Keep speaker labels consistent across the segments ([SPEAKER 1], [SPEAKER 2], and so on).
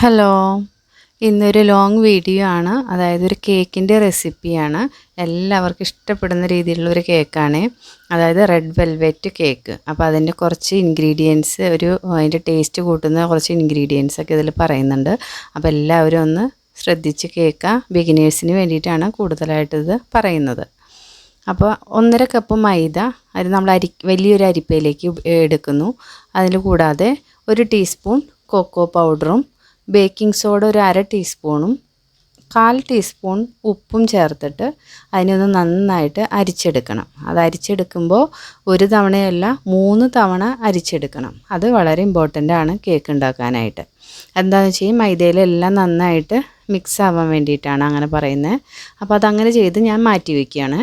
[SPEAKER 1] Hello. ഇന്നൊരു long video ആണ്. അതായത് ഒരു കേക്കിന്റെ റെസിപ്പിയാണ് എല്ലാവർക്കും ഇഷ്ടപ്പെടുന്ന രീതിയിലുള്ള ഒരു കേക്കാണ് അതായത് റെഡ് വെൽവെറ്റ് കേക്ക് അപ്പോൾ അതിന്റെ കുറച്ച് ഇൻഗ്രീഡിയൻസ് ഒരു അതിന്റെ ടേസ്റ്റ് കൂട്ടുന്ന കുറച്ച് ഇൻഗ്രീഡിയൻസ് ഒക്കെ ഇതിൽ പറയുന്നുണ്ട്. അപ്പോൾ എല്ലാവരും ഒന്ന് ശ്രദ്ധിച്ച് കേൾക്കുക ബിഗിനേഴ്സിന് വേണ്ടിയിട്ടാണ് കൂടുതലായിട്ട് ഇത് പറയുന്നത്. അപ്പോൾ ഒന്നര കപ്പ് മൈദ അത് നമ്മൾ അരി വലിയൊരു അരിപ്പയിലേക്ക് എടുക്കുന്നു. അതിൽ കൂടാതെ ഒരു ടീസ്പൂൺ കൊക്കോ പൗഡറും ബേക്കിംഗ് സോഡ ഒരു അര ടീസ്പൂണും കാൽ ടീസ്പൂൺ ഉപ്പും ചേർത്തിട്ട് അതിനൊന്ന് നന്നായിട്ട് അരിച്ചെടുക്കണം. അത് അരിച്ചെടുക്കുമ്പോൾ ഒരു തവണയല്ല മൂന്ന് തവണ അരിച്ചെടുക്കണം. അത് വളരെ ഇമ്പോർട്ടന്റ് ആണ് കേക്ക് ഉണ്ടാക്കാനായിട്ട്. എന്താണെന്ന് വെച്ചാൽ ഈ മൈദയിലെല്ലാം നന്നായിട്ട് മിക്സ് ആവാൻ വേണ്ടിയിട്ടാണ് അങ്ങനെ പറയുന്നത് അപ്പോൾ അതങ്ങനെ ചെയ്ത് ഞാൻ മാറ്റി വയ്ക്കുകയാണ്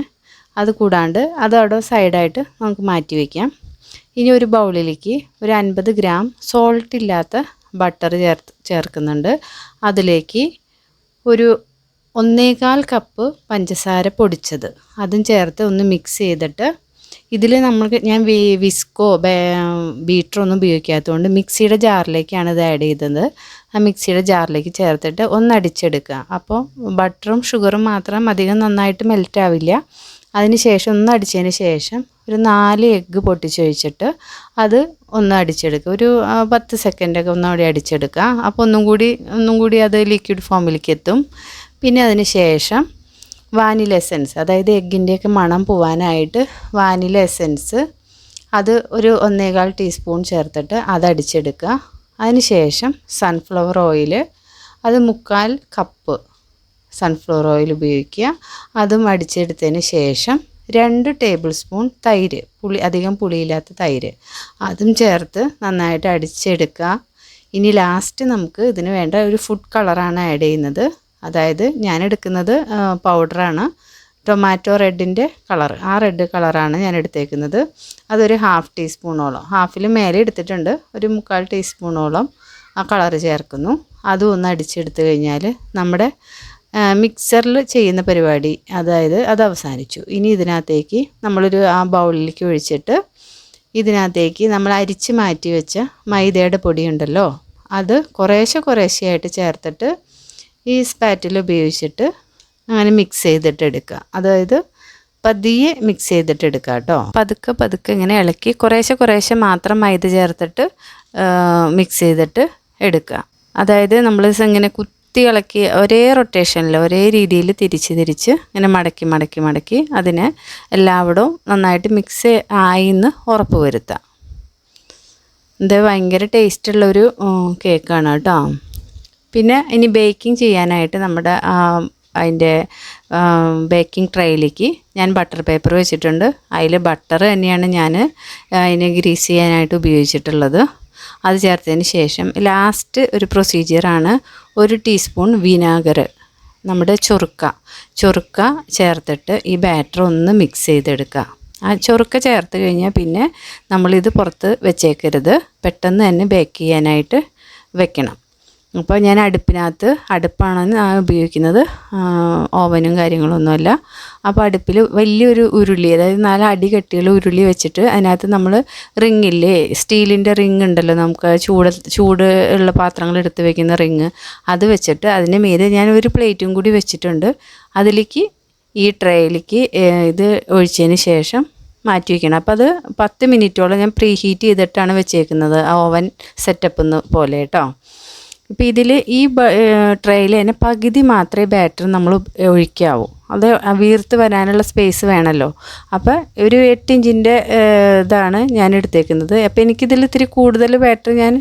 [SPEAKER 1] അത് കൂടാണ്ട് അത് അവിടെ സൈഡായിട്ട് നമുക്ക് മാറ്റി വയ്ക്കാം ഇനി ഒരു ബൗളിലേക്ക് ഒരു അൻപത് ഗ്രാം സോൾട്ട് ഇല്ലാത്ത ബട്ടർ ചേർത്ത് ചേർക്കുന്നുണ്ട്. അതിലേക്ക് ഒരു ഒന്നേകാൽ കപ്പ് പഞ്ചസാര പൊടിച്ചത്. അതും ചേർത്ത് ഒന്ന് മിക്സ് ചെയ്തിട്ട് ഇതിൽ നമ്മൾക്ക് ഞാൻ വിസ്കോ ബീറ്ററോ ഒന്നും ഉപയോഗിക്കാത്തതുകൊണ്ട് മിക്സിയുടെ ജാറിലേക്കാണ് ഇത് ആഡ് ചെയ്തത്. ആ മിക്സിയുടെ ജാറിലേക്ക് ചേർത്തിട്ട് ഒന്ന് അടിച്ചെടുക്കുക. അപ്പോൾ ബട്ടറും ഷുഗറും മാത്രം അധികം നന്നായിട്ട് മെൽറ്റ് ആവില്ല. അതിന് ശേഷം ഒന്ന് അടിച്ചതിന് ശേഷം ഒരു നാല് എഗ്ഗ് പൊട്ടിച്ചൊഴിച്ചിട്ട് അത് ഒന്ന് അടിച്ചെടുക്കുക. ഒരു പത്ത് സെക്കൻഡൊക്കെ ഒന്നുകൂടി അടിച്ചെടുക്കുക. അപ്പോൾ ഒന്നും കൂടി ഒന്നും കൂടി അത് ലിക്വിഡ് ഫോമിലേക്ക് എത്തും. പിന്നെ അതിന് ശേഷം വാനില എസൻസ് അതായത് എഗ്ഗിന്റെയൊക്കെ മണം പോവാനായിട്ട് വാനില എസൻസ് അത് ഒരു ഒന്നേകാൽ ടീസ്പൂൺ ചേർത്തിട്ട് അത് അടിച്ചെടുക്കുക. അതിന് ശേഷം സൺഫ്ലവർ ഓയിൽ അത് മുക്കാൽ കപ്പ് സൺഫ്ലവർ ഓയിൽ ഉപയോഗിക്കുക. അതും അടിച്ചെടുത്തതിന് ശേഷം രണ്ട് ടേബിൾ സ്പൂൺ തൈര് പുളി അധികം പുളിയില്ലാത്ത തൈര്. അതും ചേർത്ത് നന്നായിട്ട് അടിച്ചെടുക്കുക. ഇനി ലാസ്റ്റ് നമുക്ക് ഇതിന് വേണ്ട ഒരു ഫുഡ് കളറാണ് ആഡ് ചെയ്യുന്നത്. അതായത് ഞാൻ എടുക്കുന്നത് പൗഡറാണ് ടൊമാറ്റോ റെഡിന്റെ കളർ ആ റെഡ് കളറാണ് ഞാൻ എടുത്തേക്കുന്നത്. അതൊരു ഹാഫ് ടീസ്പൂണോളം ഹാഫിൽ മേലെ എടുത്തിട്ടുണ്ട്. ഒരു മുക്കാൽ ടീസ്പൂണോളം ആ കളർ ചേർക്കുന്നു. അതും ഒന്ന് അടിച്ചെടുത്ത് കഴിഞ്ഞാൽ നമ്മുടെ മിക്സറിൽ ചെയ്യുന്ന പരിപാടി അതായത് അത് അവസാനിച്ചു. ഇനി ഇതിനകത്തേക്ക് നമ്മളൊരു ആ ബൗളിലേക്ക് ഒഴിച്ചിട്ട് ഇതിനകത്തേക്ക് നമ്മൾ അരിച്ച് മാറ്റി വെച്ച മൈദയുടെ പൊടിയുണ്ടല്ലോ അത് കുറേശ്ശെ കുറേശ്ശെയായിട്ട് ചേർത്തിട്ട് ഈ സ്പാറ്റിൽ ഉപയോഗിച്ചിട്ട് അങ്ങനെ മിക്സ് ചെയ്തിട്ട് എടുക്കുക. അതായത് പതിയെ മിക്സ് ചെയ്തിട്ട് എടുക്കുക കേട്ടോ. പതുക്കെ പതുക്കെ ഇങ്ങനെ ഇളക്കി കുറേശ്ശെ കുറേശ്ശെ മാത്രം മൈദ ചേർത്തിട്ട് മിക്സ് ചെയ്തിട്ട് എടുക്കുക. അതായത് നമ്മൾ ഇങ്ങനെ കുത്തി ഇളക്കി ഒരേ റൊട്ടേഷനിൽ ഒരേ രീതിയിൽ തിരിച്ച് തിരിച്ച് ഇങ്ങനെ മടക്കി മടക്കി മടക്കി അതിനെ എല്ലാവിടവും നന്നായിട്ട് മിക്സ് ആയി എന്ന് ഉറപ്പ് വരുത്തുക ഇത് ഭയങ്കര ടേസ്റ്റുള്ളൊരു കേക്കാണ് കേട്ടോ. പിന്നെ ഇനി ബേക്കിംഗ് ചെയ്യാനായിട്ട് നമ്മുടെ അതിന്റെ ബേക്കിംഗ് ട്രേയിലേക്ക് ഞാൻ ബട്ടർ പേപ്പർ വെച്ചിട്ടുണ്ട്. അതിൽ ബട്ടർ തന്നെയാണ് ഞാൻ അതിനെ ഗ്രീസ് ചെയ്യാനായിട്ട് ഉപയോഗിച്ചിട്ടുള്ളത്. അത് ചേർത്തതിന് ശേഷം ലാസ്റ്റ് ഒരു പ്രൊസീജിയറാണ് ഒരു ടീസ്പൂൺ വിനാഗർ നമ്മുടെ ചൊറുക്ക. ചൊറുക്ക ചേർത്തിട്ട് ഈ ബാറ്റർ ഒന്ന് മിക്സ് ചെയ്തെടുക്കുക ആ ചൊറുക്ക ചേർത്ത് കഴിഞ്ഞാൽ പിന്നെ നമ്മളിത് പുറത്ത് വെച്ചേക്കരുത്. പെട്ടെന്ന് തന്നെ ബേക്ക് ചെയ്യാനായിട്ട് വെക്കണം. അപ്പോൾ ഞാൻ അടുപ്പിനകത്ത് അടുപ്പാണ് ഞാൻ ഉപയോഗിക്കുന്നത് ഓവനും കാര്യങ്ങളൊന്നുമല്ല. അപ്പോൾ അടുപ്പിൽ വലിയൊരു ഉരുളി അതായത് നാല് അടി കെട്ടിയുള്ള ഉരുളി വെച്ചിട്ട് അതിനകത്ത് നമ്മൾ റിങ്ങില്ലേ സ്റ്റീലിന്റെ റിങ് ഉണ്ടല്ലോ നമുക്ക് ചൂട് ചൂട് ഉള്ള പാത്രങ്ങൾ എടുത്ത് വെക്കുന്ന റിങ് അത് വെച്ചിട്ട് അതിന്റെ മീതെ ഞാൻ ഒരു പ്ലേറ്റും കൂടി വെച്ചിട്ടുണ്ട്. അതിലേക്ക് ഈ ട്രേയിലേക്ക് ഇത് ഒഴിച്ചതിന് ശേഷം മാറ്റി വയ്ക്കണം. അപ്പോൾ അത് പത്ത് മിനിറ്റോളം ഞാൻ പ്രീ ഹീറ്റ് ചെയ്തിട്ടാണ് വെച്ചേക്കുന്നത് ആ ഓവൻ സെറ്റപ്പ് പോലെ കേട്ടോ. ഇപ്പോൾ ഇതിൽ ഈ ട്രെയിൽ തന്നെ പകുതി മാത്രമേ ബാറ്റർ നമ്മൾ ഒഴിക്കാവൂ. അത് വീർത്ത് വരാനുള്ള സ്പേസ് വേണമല്ലോ അപ്പോൾ ഒരു എട്ട് ഇഞ്ചിന്റെ ഇതാണ് ഞാൻ എടുത്തേക്കുന്നത്. അപ്പോൾ എനിക്കിതിൽ ഇത്തിരി കൂടുതൽ ബാറ്റർ ഞാൻ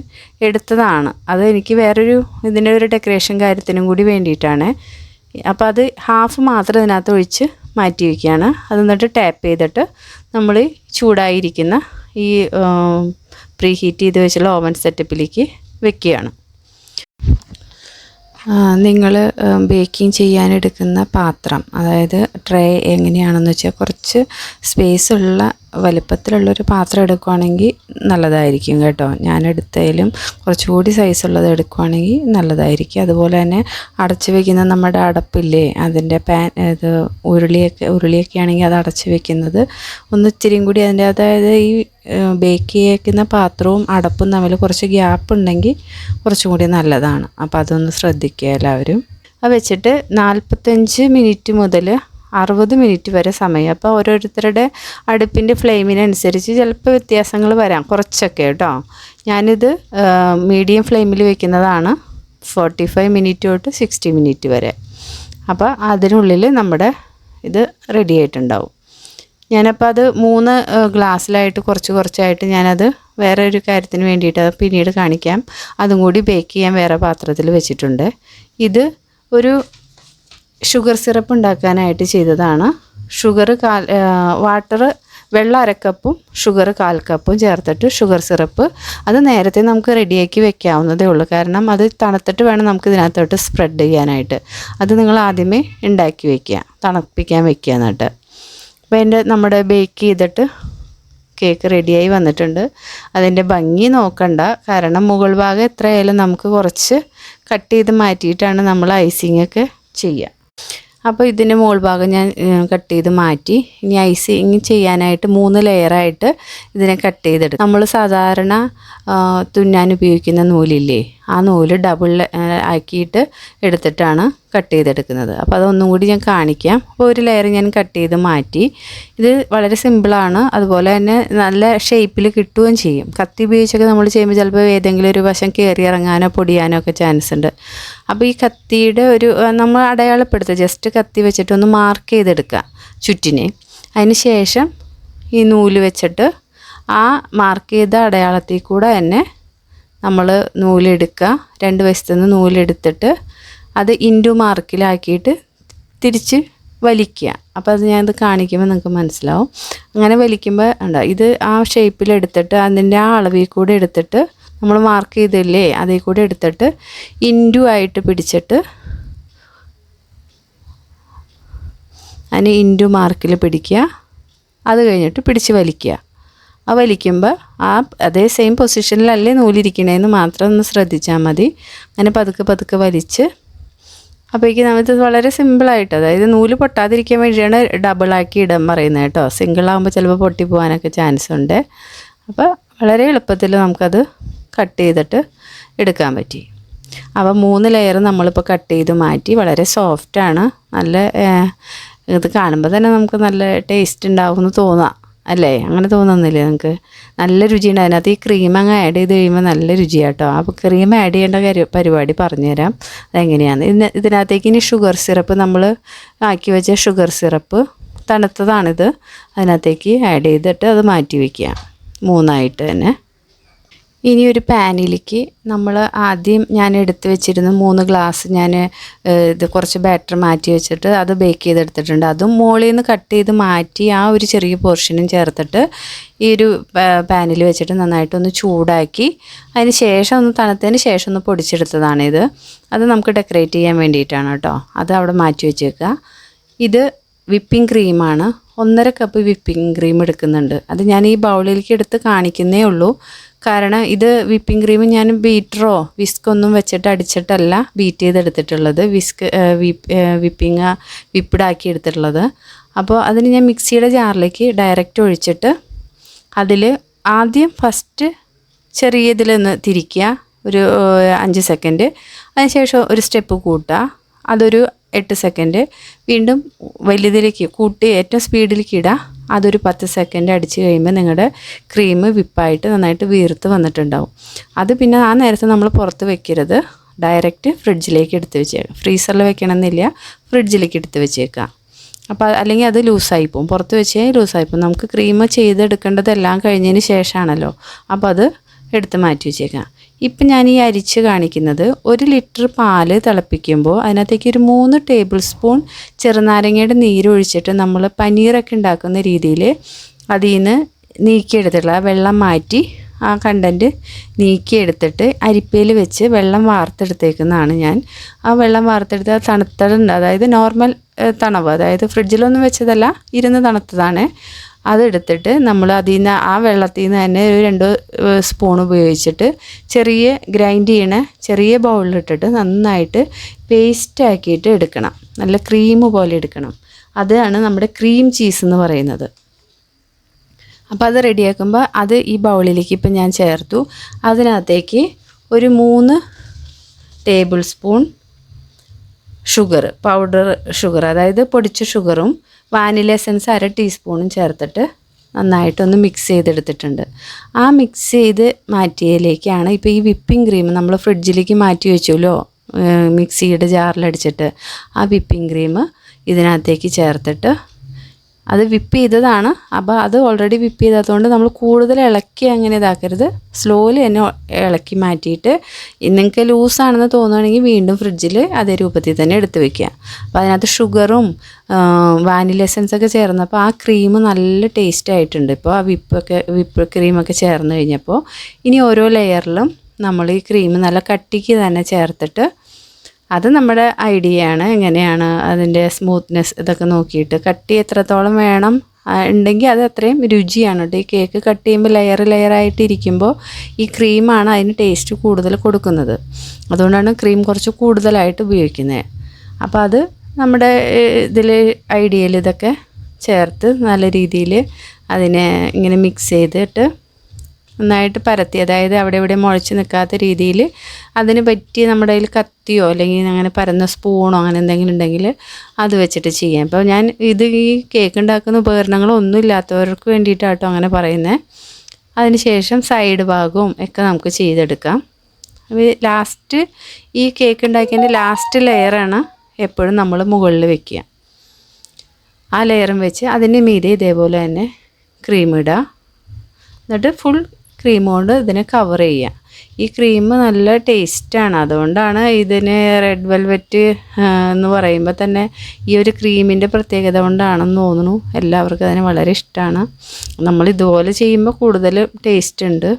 [SPEAKER 1] എടുത്തതാണ്. അത് എനിക്ക് വേറൊരു ഇതിന്റെ ഒരു ഡെക്കറേഷൻ കാര്യത്തിനും കൂടി വേണ്ടിയിട്ടാണ്. അപ്പോൾ അത് ഹാഫ് മാത്രം ഇതിനകത്ത് ഒഴിച്ച് മാറ്റി വയ്ക്കുകയാണ് അത് എന്നിട്ട് ടാപ്പ് ചെയ്തിട്ട് നമ്മൾ ചൂടായിരിക്കുന്ന ഈ പ്രീ ഹീറ്റ് ചെയ്ത് വെച്ചുള്ള ഓവൻ സെറ്റപ്പിലേക്ക് വെക്കുകയാണ്. നിങ്ങൾ ബേക്കിംഗ് ചെയ്യാനെടുക്കുന്ന പാത്രം അതായത് ട്രേ എങ്ങനെയാണെന്ന് വെച്ചാൽ കുറച്ച് സ്പേസ് ഉള്ള വലിപ്പത്തിലുള്ളൊരു പാത്രം എടുക്കുവാണെങ്കിൽ നല്ലതായിരിക്കും കേട്ടോ. ഞാൻ എടുത്തതിലും കുറച്ചുകൂടി സൈസുള്ളത് എടുക്കുവാണെങ്കിൽ നല്ലതായിരിക്കും. അതുപോലെ തന്നെ അടച്ചു വെക്കുന്ന നമ്മുടെ അടപ്പില്ലേ അതിന്റെ പാൻ ഇത് ഉരുളിയൊക്കെ ഉരുളിയൊക്കെ ആണെങ്കിൽ അത് അടച്ചു വെക്കുന്നത് ഒന്ന് ഇച്ചിരിയും കൂടി അതിന്റെ അതായത് ഈ ബേക്ക് ചെയ്യിക്കുന്ന പാത്രവും അടപ്പും തമ്മിൽ കുറച്ച് ഗ്യാപ്പ് ഉണ്ടെങ്കിൽ കുറച്ചും കൂടി നല്ലതാണ്. അപ്പോൾ അതൊന്ന് ശ്രദ്ധിക്കുക എല്ലാവരും. അത് വെച്ചിട്ട് നാൽപ്പത്തഞ്ച് മിനിറ്റ് മുതൽ അറുപത് മിനിറ്റ് വരെ സമയം. അപ്പോൾ ഓരോരുത്തരുടെ അടുപ്പിന്റെ ഫ്ലെയിമിനനുസരിച്ച് ചിലപ്പോൾ വ്യത്യാസങ്ങൾ വരാം. കുറച്ചൊക്കെ കേട്ടോ. ഞാനിത് മീഡിയം ഫ്ലെയിമിൽ വെക്കുന്നതാണ് ഫോർട്ടി ഫൈവ് മിനിറ്റ് തൊട്ട് സിക്സ്റ്റി മിനിറ്റ് വരെ. അപ്പോൾ അതിനുള്ളിൽ നമ്മുടെ ഇത് റെഡി ആയിട്ടുണ്ടാവും. ഞാനപ്പോൾ അത് മൂന്ന് ഗ്ലാസ്സിലായിട്ട് കുറച്ച് കുറച്ചായിട്ട് ഞാനത് വേറെ ഒരു കാര്യത്തിന് വേണ്ടിയിട്ട് അത് പിന്നീട് കാണിക്കാം. അതും കൂടി ബേക്ക് ചെയ്യാൻ വേറെ പാത്രത്തിൽ വെച്ചിട്ടുണ്ട്. ഇത് ഒരു ഷുഗർ സിറപ്പ് ഉണ്ടാക്കാനായിട്ട് ചെയ്തതാണ്. ഷുഗർ കാൽ വാട്ടർ വെള്ളം അരക്കപ്പും ഷുഗർ കാൽ കപ്പും ചേർത്തിട്ട് ഷുഗർ സിറപ്പ് അത് നേരത്തെ നമുക്ക് റെഡിയാക്കി വെക്കാവുന്നതേ ഉള്ളൂ. കാരണം അത് തണുത്തിട്ട് വേണം നമുക്ക് ഇതിനകത്തോട്ട് സ്പ്രെഡ് ചെയ്യാനായിട്ട്. അത് നിങ്ങൾ ആദ്യമേ ഉണ്ടാക്കി വെക്കുക തണുപ്പിക്കാൻ വെക്കുക എന്നിട്ട്. അപ്പോൾ എന്റെ നമ്മുടെ ബേക്ക് ചെയ്തിട്ട് കേക്ക് റെഡിയായി വന്നിട്ടുണ്ട്. അതിന്റെ ഭംഗി നോക്കണ്ട. കാരണം മുകൾ ഭാഗം എത്രയായാലും നമുക്ക് കുറച്ച് കട്ട് ചെയ്ത് മാറ്റിയിട്ടാണ് നമ്മൾ ഐസിങ് ഒക്കെ ചെയ്യുക. അപ്പോൾ ഇതിന്റെ മുകൾ ഭാഗം ഞാൻ കട്ട് ചെയ്ത് മാറ്റി. ഇനി ഐസിങ് ചെയ്യാനായിട്ട് മൂന്ന് ലെയറായിട്ട് ഇതിനെ കട്ട് ചെയ്തെടുക്കും. നമ്മൾ സാധാരണ തുന്നാൻ ഉപയോഗിക്കുന്ന നൂലില്ലേ ആ നൂൽ ഡബിൾ ആക്കിയിട്ട് എടുത്തിട്ടാണ് കട്ട് ചെയ്തെടുക്കുന്നത്. അപ്പോൾ അതൊന്നും കൂടി ഞാൻ കാണിക്കാം. അപ്പോൾ ഒരു ലെയർ ഞാൻ കട്ട് ചെയ്ത് മാറ്റി. ഇത് വളരെ സിമ്പിളാണ് അതുപോലെ തന്നെ നല്ല ഷേപ്പിൽ കിട്ടുകയും ചെയ്യും. കത്തി ഉപയോഗിച്ചൊക്കെ നമ്മൾ ചെയ്യുമ്പോൾ ചിലപ്പോൾ ഏതെങ്കിലും ഒരു വശം കയറി ഇറങ്ങാനോ പൊടിയാനോ ഒക്കെ ചാൻസ് ഉണ്ട്. അപ്പോൾ ഈ കത്തിയുടെ ഒരു നമ്മൾ അടയാളപ്പെടുത്തുക. ജസ്റ്റ് കത്തി വെച്ചിട്ട് ഒന്ന് മാർക്ക് ചെയ്തെടുക്കുക ചുറ്റിനെ. അതിന് ശേഷം ഈ നൂൽ വെച്ചിട്ട് ആ മാർക്ക് ചെയ്ത അടയാളത്തിൽ കൂടെ തന്നെ നമ്മൾ നൂലെടുക്കുക രണ്ട് വശത്തു നിന്ന് നൂലെടുത്തിട്ട് അത് ഇന്റു മാർക്കിലാക്കിയിട്ട് തിരിച്ച് വലിക്കുക. അപ്പോൾ അത് ഞാനത് കാണിക്കുമ്പോൾ നിങ്ങൾക്ക് മനസ്സിലാവും. അങ്ങനെ വലിക്കുമ്പോൾ ഉണ്ടോ ഇത് ആ ഷേപ്പിൽ എടുത്തിട്ട് അതിന്റെ ആ അളവിൽ കൂടെ എടുത്തിട്ട് നമ്മൾ മാർക്ക് ചെയ്തില്ലേ അതിൽ കൂടെ എടുത്തിട്ട് ഇന്റു ആയിട്ട് പിടിച്ചിട്ട് അതിന് ഇന്റു മാർക്കിൽ പിടിക്കുക. അത് കഴിഞ്ഞിട്ട് പിടിച്ച് വലിക്കുക. ആ വലിക്കുമ്പോൾ ആ അതേ സെയിം പൊസിഷനിലല്ലേ നൂലിരിക്കണേന്ന് മാത്രം ഒന്ന് ശ്രദ്ധിച്ചാൽ മതി. അങ്ങനെ പതുക്കെ പതുക്കെ വലിച്ച് അപ്പോഴേക്കും നമുക്ക് വളരെ സിമ്പിളായിട്ട് അതായത് നൂൽ പൊട്ടാതിരിക്കാൻ വേണ്ടിയാണ് ഡബിളാക്കി ഇടാൻ പറയുന്നത് കേട്ടോ. സിംഗിളാകുമ്പോൾ ചിലപ്പോൾ പൊട്ടി പോകാനൊക്കെ ചാൻസ് ഉണ്ട്. അപ്പോൾ വളരെ എളുപ്പത്തിൽ നമുക്കത് കട്ട് ചെയ്തിട്ട് എടുക്കാൻ പറ്റി. അപ്പോൾ മൂന്ന് ലെയർ നമ്മളിപ്പോൾ കട്ട് ചെയ്ത് മാറ്റി വളരെ സോഫ്റ്റാണ് നല്ല ഇത് കാണുമ്പോൾ തന്നെ നമുക്ക് നല്ല ടേസ്റ്റ് ഉണ്ടാവും എന്ന് തോന്നാം. അല്ലേ? അങ്ങനെ തോന്നുന്നില്ലേ നിങ്ങൾക്ക് നല്ല രുചിയുണ്ട്. അതിനകത്ത് ഈ ക്രീം അങ്ങ് ആഡ് ചെയ്ത് കഴിയുമ്പോൾ നല്ല രുചിയാട്ടോ. അപ്പോൾ ക്രീം ആഡ് ചെയ്യേണ്ട കാര്യം പരിപാടി പറഞ്ഞുതരാം. അതെങ്ങനെയാണ്? ഇതിന് ഇതിനകത്തേക്ക് ഇനി ഷുഗർ സിറപ്പ് നമ്മൾ ആക്കി വെച്ച ഷുഗർ സിറപ്പ് തണുത്തതാണിത്. അതിനകത്തേക്ക് ആഡ് ചെയ്തിട്ട് അത് മാറ്റി വയ്ക്കുക മൂന്നായിട്ട് തന്നെ. ഇനി ഒരു പാനിലേക്ക് നമ്മൾ ആദ്യം ഞാൻ എടുത്തു വെച്ചിരുന്ന മൂന്ന് ഗ്ലാസ് ഞാൻ ഇത് കുറച്ച് ബാറ്റർ മാറ്റി വെച്ചിട്ട് അത് ബേക്ക് ചെയ്തെടുത്തിട്ടുണ്ട്. അതും മുകളിൽ നിന്ന് കട്ട് ചെയ്ത് മാറ്റി ആ ഒരു ചെറിയ പോർഷനും ചേർത്തിട്ട് ഈ ഒരു പാനിൽ വെച്ചിട്ട് നന്നായിട്ടൊന്ന് ചൂടാക്കി അതിന് ശേഷം ഒന്ന് തണുത്തതിന് ശേഷം ഒന്ന് പൊടിച്ചെടുത്തതാണിത് അത് നമുക്ക് ഡെക്കറേറ്റ് ചെയ്യാൻ വേണ്ടിയിട്ടാണ് കേട്ടോ. അത് അവിടെ മാറ്റി വെച്ചേക്കുക ഇത് വിപ്പിംഗ് ക്രീമാണ് ഒന്നര കപ്പ് വിപ്പിംഗ് ക്രീം എടുക്കുന്നുണ്ട്. അത് ഞാൻ ഈ ബൗളിലേക്ക് എടുത്ത് കാണിക്കുന്നേ ഉള്ളൂ. കാരണം ഇത് വിപ്പിംഗ് ക്രീം ഞാൻ ബീറ്ററോ വിസ്കൊന്നും വെച്ചിട്ട് അടിച്ചിട്ടല്ല ബീറ്റ് ചെയ്തെടുത്തിട്ടുള്ളത്. വിസ്ക് വിപ്പിംഗ് വിപ്പിഡാക്കി എടുത്തിട്ടുള്ളത്. അപ്പോൾ അതിന് ഞാൻ മിക്സിയുടെ ജാറിലേക്ക് ഡയറക്റ്റ് ഒഴിച്ചിട്ട് അതിൽ ആദ്യം ഫസ്റ്റ് ചെറിയ ഇതിലൊന്ന് തിരിക്കുക ഒരു അഞ്ച് സെക്കൻഡ്. അതിനുശേഷം ഒരു സ്റ്റെപ്പ് കൂട്ടുക. അതൊരു എട്ട് സെക്കൻഡ് വീണ്ടും വലുതിലേക്ക് കൂട്ടി ഏറ്റവും സ്പീഡിലേക്ക് ഇടുക അതൊരു പത്ത് സെക്കൻഡ് അടിച്ച് കഴിയുമ്പോൾ നിങ്ങളുടെ ക്രീം വിപ്പായിട്ട് നന്നായിട്ട് വീർത്ത് വന്നിട്ടുണ്ടാവും. അത് പിന്നെ ആ നേരത്തെ നമ്മൾ പുറത്ത് വെക്കരുത്. ഡയറക്റ്റ് ഫ്രിഡ്ജിലേക്ക് എടുത്ത് വെച്ചേക്കാം. ഫ്രീസറിൽ വെക്കണമെന്നില്ല. ഫ്രിഡ്ജിലേക്ക് എടുത്ത് വെച്ചേക്കാം. അപ്പോൾ അല്ലെങ്കിൽ അത് ലൂസായി പോകും പുറത്ത് വെച്ച് ലൂസായി പോകും നമുക്ക് ക്രീം ചെയ്തെടുക്കേണ്ടതെല്ലാം കഴിഞ്ഞതിന് ശേഷമാണല്ലോ അപ്പോൾ അത് എടുത്ത് മാറ്റി വെച്ചേക്കാം. ഇപ്പം ഞാൻ ഈ അരിച്ച് കാണിക്കുന്നത് ഒരു ലിറ്റർ പാൽ തിളപ്പിക്കുമ്പോൾ അതിനകത്തേക്ക് ഒരു മൂന്ന് ടേബിൾ സ്പൂൺ ചെറുനാരങ്ങയുടെ നീരൊഴിച്ചിട്ട് നമ്മൾ പനീറൊക്കെ ഉണ്ടാക്കുന്ന രീതിയിൽ അതിൽ നിന്ന് നീക്കിയെടുത്തിട്ടുള്ള വെള്ളം മാറ്റി ആ കണ്ടന്റ് നീക്കിയെടുത്തിട്ട് അരിപ്പയിൽ വെച്ച് വെള്ളം വാർത്തെടുത്തേക്കുന്നതാണ് ഞാൻ. ആ വെള്ളം വാർത്തെടുത്ത് തണുത്തതുണ്ട്. അതായത് നോർമൽ തണവ് അതായത് ഫ്രിഡ്ജിലൊന്നും വെച്ചതല്ല ഇരുന്ന് തണുത്തതാണ്. അതെടുത്തിട്ട് നമ്മൾ അതിൽ നിന്ന് ആ വെള്ളത്തിൽ നിന്ന് തന്നെ ഒരു രണ്ട് സ്പൂൺ ഉപയോഗിച്ചിട്ട് ചെറിയ ഗ്രൈൻഡ് ചെയ്യണ ചെറിയ ബൗളിലിട്ടിട്ട് നന്നായിട്ട് പേസ്റ്റ് ആക്കിയിട്ട് എടുക്കണം. നല്ല ക്രീം പോലെ എടുക്കണം. അതാണ് നമ്മുടെ ക്രീം ചീസ് എന്ന് പറയുന്നത്. അപ്പോൾ അത് റെഡിയാക്കുമ്പോൾ അത് ഈ ബൗളിലേക്ക് ഇപ്പം ഞാൻ ചേർത്തു. അതിനകത്തേക്ക് ഒരു മൂന്ന് tablespoon sugar powder sugar അതായത് പൊടിച്ച ഷുഗറും വാനില എസൻസ് അര ടീസ്പൂണും ചേർത്തിട്ട് നന്നായിട്ടൊന്ന് മിക്സ് ചെയ്തെടുത്തിട്ടുണ്ട്. ആ മിക്സ് ചെയ്ത് മാറ്റിയതിലേക്കാണ് ഇപ്പോൾ ഈ വിപ്പിംഗ് ക്രീം നമ്മൾ ഫ്രിഡ്ജിലേക്ക് മാറ്റി വെച്ചല്ലോ മിക്സിയുടെ ജാറിലടിച്ചിട്ട് ആ വിപ്പിംഗ് ക്രീം ഇതിനകത്തേക്ക് ചേർത്തിട്ട് അത് വിപ്പ് ചെയ്തതാണ്. അപ്പോൾ അത് ഓൾറെഡി വിപ്പ് ചെയ്തതുകൊണ്ട് നമ്മൾ കൂടുതൽ ഇളക്കി അങ്ങനെ ഇതാക്കരുത്. സ്ലോലി തന്നെ ഇളക്കി മാറ്റിയിട്ട് നിങ്ങൾക്ക് ലൂസാണെന്ന് തോന്നുകയാണെങ്കിൽ വീണ്ടും ഫ്രിഡ്ജിൽ അതേ രൂപത്തിൽ തന്നെ എടുത്ത് വെക്കുക. അപ്പോൾ അതിനകത്ത് ഷുഗറും വാനില എസൻസ് ഒക്കെ ചേർന്നപ്പോൾ ആ ക്രീം നല്ല ടേസ്റ്റ് ആയിട്ടുണ്ട്. ഇപ്പോൾ ആ വിപ്പൊക്കെ വിപ്പ് ക്രീമൊക്കെ ചേർന്ന് കഴിഞ്ഞപ്പോൾ ഇനി ഓരോ ലെയറിലും നമ്മൾ ഈ ക്രീം നല്ല കട്ടിക്ക് തന്നെ ചേർത്തിട്ട് അത് നമ്മുടെ ഐഡിയ ആണ് എങ്ങനെയാണ് അതിന്റെ സ്മൂത്ത്നെസ് ഇതൊക്കെ നോക്കിയിട്ട് കട്ടി എത്രത്തോളം വേണം ഉണ്ടെങ്കിൽ അത് അത്രയും രുചിയാണ് കേട്ടോ. ഈ കേക്ക് കട്ട് ചെയ്യുമ്പോൾ ലെയർ ലെയർ ഇരിക്കുമ്പോൾ ഈ ക്രീമാണ് അതിന് ടേസ്റ്റ് കൂടുതൽ കൊടുക്കുന്നത്. അതുകൊണ്ടാണ് ക്രീം കുറച്ച് കൂടുതലായിട്ട് ഉപയോഗിക്കുന്നത്. അപ്പോൾ അത് നമ്മുടെ ഇതിൽ ഐഡിയയിൽ ഇതൊക്കെ ചേർത്ത് നല്ല രീതിയിൽ അതിനെ ഇങ്ങനെ മിക്സ് ചെയ്തിട്ട് നന്നായിട്ട് പരത്തി അതായത് അവിടെ ഇവിടെ മുളച്ച് നിൽക്കാത്ത രീതിയിൽ അതിന് പറ്റിയ നമ്മുടെ കയ്യിൽ കത്തിയോ അല്ലെങ്കിൽ അങ്ങനെ പരന്ന സ്പൂണോ അങ്ങനെ എന്തെങ്കിലും ഉണ്ടെങ്കിൽ അത് വെച്ചിട്ട് ചെയ്യാം. അപ്പോൾ ഞാൻ ഇത് ഈ കേക്ക് ഉണ്ടാക്കുന്ന ഉപകരണങ്ങളൊന്നും ഇല്ലാത്തവർക്ക് വേണ്ടിയിട്ടാട്ടോ അങ്ങനെ പറയുന്നത് അതിന് ശേഷം സൈഡ് ഭാഗവും ഒക്കെ നമുക്ക് ചെയ്തെടുക്കാം. ലാസ്റ്റ് ഈ കേക്ക് ഉണ്ടാക്കിയതിന്റെ ലാസ്റ്റ് ലെയറാണ് എപ്പോഴും നമ്മൾ മുകളിൽ വെക്കുക. ആ ലെയറും വെച്ച് അതിന്റെ മീതെ ഇതേപോലെ തന്നെ ക്രീം ഇടുക. എന്നിട്ട് ഫുൾ ക്രീം കൊണ്ട് ഇതിനെ കവർ ചെയ്യാം. ഈ ക്രീം നല്ല ടേസ്റ്റാണ് അതുകൊണ്ടാണ് ഇതിന് റെഡ് വെൽവെറ്റ് എന്ന് പറയുമ്പോൾ തന്നെ ഈ ഒരു ക്രീമിന്റെ പ്രത്യേകത കൊണ്ടാണെന്ന് തോന്നുന്നു. എല്ലാവർക്കും അതിന് വളരെ ഇഷ്ടമാണ് നമ്മൾ ഇതുപോലെ ചെയ്യുമ്പോൾ കൂടുതൽ ടേസ്റ്റ് ഉണ്ട്.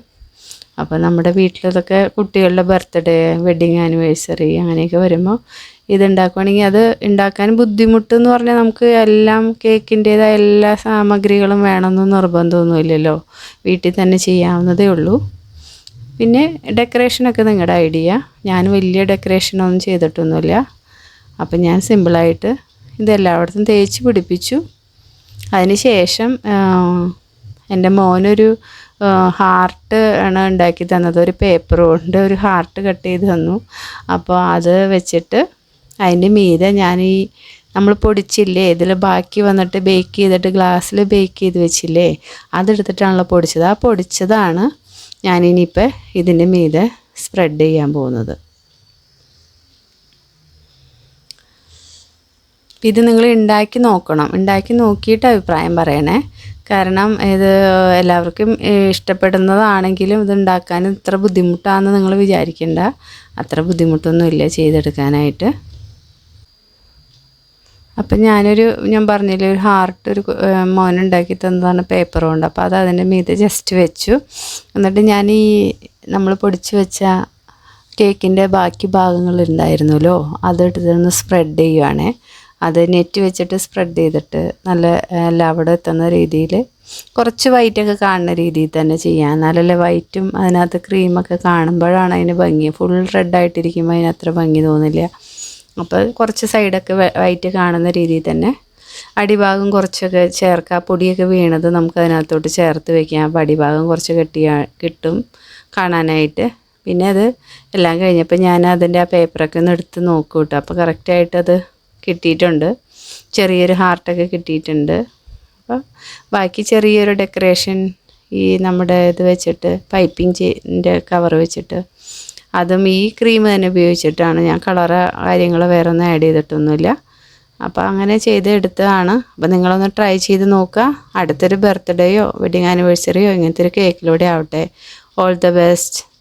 [SPEAKER 1] അപ്പോൾ നമ്മുടെ വീട്ടിലതൊക്കെ കുട്ടികളുടെ ബർത്ത്ഡേ വെഡിങ് ആനിവേഴ്സറി അങ്ങനെയൊക്കെ വരുമ്പോൾ ഇതുണ്ടാക്കുവാണെങ്കിൽ അത് ഉണ്ടാക്കാൻ ബുദ്ധിമുട്ട് എന്ന് പറഞ്ഞാൽ നമുക്ക് എല്ലാം കേക്കിന്റേതായ എല്ലാ സാമഗ്രികളും വേണമെന്ന് നിർബന്ധമൊന്നുമില്ലല്ലോ. വീട്ടിൽ തന്നെ ചെയ്യാവുന്നതേ ഉള്ളൂ. പിന്നെ ഡെക്കറേഷനൊക്കെ നിങ്ങളുടെ ഐഡിയ. ഞാൻ വലിയ ഡെക്കറേഷനൊന്നും ചെയ്തിട്ടൊന്നുമില്ല. അപ്പം ഞാൻ സിമ്പിളായിട്ട് ഇതെല്ലായിടത്തും തേച്ച് പിടിപ്പിച്ചു. അതിന് ശേഷം എന്റെ മോനൊരു ഹാർട്ട് ആണ് ഉണ്ടാക്കി തന്നത്. ഒരു പേപ്പർ കൊണ്ട് ഒരു ഹാർട്ട് കട്ട് ചെയ്ത് തന്നു. അപ്പോൾ അത് വെച്ചിട്ട് അതിന്റെ മീതെ ഞാൻ ഈ നമ്മൾ പൊടിച്ചില്ലേ? ഇതിൽ ബാക്കി വന്നിട്ട് ബേക്ക് ചെയ്തിട്ട് ഗ്ലാസ്സിൽ ബേക്ക് ചെയ്ത് വെച്ചില്ലേ? അതെടുത്തിട്ടാണല്ലോ പൊടിച്ചത്. ആ പൊടിച്ചതാണ് ഞാനിനിയിപ്പോൾ ഇതിന്റെ മീതെ സ്പ്രെഡ് ചെയ്യാൻ പോകുന്നത്. ഇത് നിങ്ങൾ ഉണ്ടാക്കി നോക്കണം. ഉണ്ടാക്കി നോക്കിയിട്ട് അഭിപ്രായം പറയണേ. കാരണം ഇത് എല്ലാവർക്കും ഇഷ്ടപ്പെടുന്നതാണെങ്കിലും ഇത് ഉണ്ടാക്കാൻ ഇത്ര ബുദ്ധിമുട്ടാണെന്ന് നിങ്ങൾ വിചാരിക്കേണ്ട. അത്ര ബുദ്ധിമുട്ടൊന്നുമില്ല ചെയ്തെടുക്കാനായിട്ട്. അപ്പം ഞാനൊരു ഞാൻ പറഞ്ഞില്ലേ ഒരു ഹാർട്ട് ഒരു മോൻ ഉണ്ടാക്കി തന്നതാണ് പേപ്പർ കൊണ്ട്. അപ്പോൾ അത് അതിന്റെ മീതെ ജസ്റ്റ് വെച്ചു. എന്നിട്ട് ഞാൻ ഈ നമ്മൾ പൊടിച്ച് വെച്ച കേക്കിന്റെ ബാക്കി ഭാഗങ്ങൾ ഉണ്ടായിരുന്നല്ലോ അതെടുത്തൊന്ന് സ്പ്രെഡ് ചെയ്യുവാണേ. അത് നെറ്റ് വെച്ചിട്ട് സ്പ്രെഡ് ചെയ്തിട്ട് നല്ല എല്ലാവിടെ എത്തുന്ന രീതിയിൽ കുറച്ച് വൈറ്റൊക്കെ കാണുന്ന രീതിയിൽ തന്നെ ചെയ്യാം. എന്നാലല്ലേ വൈറ്റും അതിനകത്ത് ക്രീമൊക്കെ കാണുമ്പോഴാണ് അതിന് ഭംഗി. ഫുൾ റെഡായിട്ടിരിക്കുമ്പോൾ അതിന് അത്ര ഭംഗി തോന്നില്ല. അപ്പോൾ കുറച്ച് സൈഡൊക്കെ വൈറ്റ് കാണുന്ന രീതിയിൽ തന്നെ അടിഭാഗം കുറച്ചൊക്കെ ചേർക്കുക പൊടിയൊക്കെ വീണത് നമുക്ക് അതിനകത്തോട്ട് ചേർത്ത് വെക്കാം. അപ്പോൾ അടിഭാഗം കുറച്ച് കെട്ടിയ കിട്ടും കാണാനായിട്ട്. പിന്നെ അത് എല്ലാം കഴിഞ്ഞപ്പോൾ ഞാൻ അതിന്റെ ആ പേപ്പറൊക്കെ ഒന്ന് എടുത്ത് നോക്കും കേട്ടോ അപ്പോൾ കറക്റ്റായിട്ട് അത് കിട്ടിയിട്ടുണ്ട്. ചെറിയൊരു ഹാർട്ടൊക്കെ കിട്ടിയിട്ടുണ്ട്. അപ്പോൾ ബാക്കി ചെറിയൊരു ഡെക്കറേഷൻ ഈ നമ്മുടെ ഇത് വെച്ചിട്ട് പൈപ്പിംഗ് കവർ വെച്ചിട്ട് അതും ഈ ക്രീം തന്നെ ഉപയോഗിച്ചിട്ടാണ്. ഞാൻ കളറ് കാര്യങ്ങൾ വേറെ ഒന്നും ആഡ് ചെയ്തിട്ടൊന്നുമില്ല. അപ്പോൾ അങ്ങനെ ചെയ്ത് എടുത്തതാണ്. അപ്പോൾ നിങ്ങളൊന്ന് ട്രൈ ചെയ്ത് നോക്കുക. അടുത്തൊരു ബർത്ത്ഡേയോ വെഡിങ് ആനിവേഴ്സറിയോ ഇങ്ങനത്തെ ഒരു കേക്കിലൂടെ ആവട്ടെ. All the best